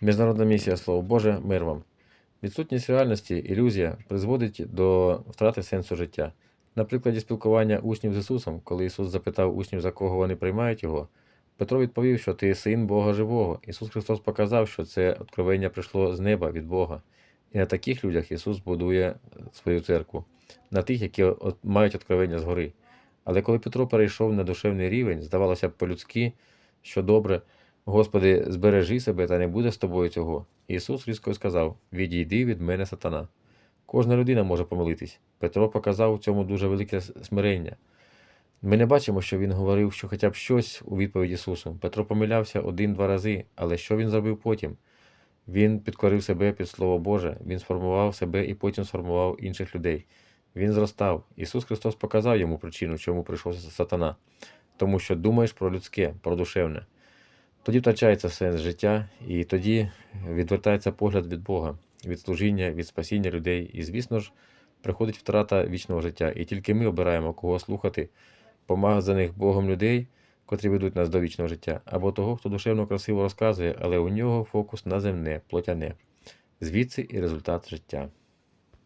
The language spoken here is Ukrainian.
Міжнародна місія Слово Боже, мир вам. Відсутність реальності, ілюзія призводить до втрати сенсу життя. На прикладі спілкування учнів з Ісусом, коли Ісус запитав учнів, за кого вони приймають Його, Петро відповів, що ти син Бога живого. Ісус Христос показав, що це откровення прийшло з неба від Бога. І на таких людях Ісус будує свою церкву, на тих, які мають откровення згори. Але коли Петро перейшов на душевний рівень, здавалося б по-людськи, що добре, Господи, збережи себе та не буде з тобою цього. Ісус різко сказав: Відійди від мене, сатана. Кожна людина може помилитись. Петро показав у цьому дуже велике смирення. Ми не бачимо, що він говорив, що хоча б щось у відповідь Ісусу. Петро помилявся один-два рази, але що він зробив потім? Він підкорив себе під Слово Боже, він сформував себе і потім сформував інших людей. Він зростав. Ісус Христос показав йому причину, чому прийшов сатана. Тому що думаєш про людське, про душевне. Тоді втрачається сенс життя, і тоді відвертається погляд від Бога, від служіння, від спасіння людей. І, звісно ж, приходить втрата вічного життя. І тільки ми обираємо, кого слухати, помазаних Богом людей, котрі ведуть нас до вічного життя, або того, хто душевно красиво розказує, але у нього фокус на земне, плотяне. Звідси і результат життя.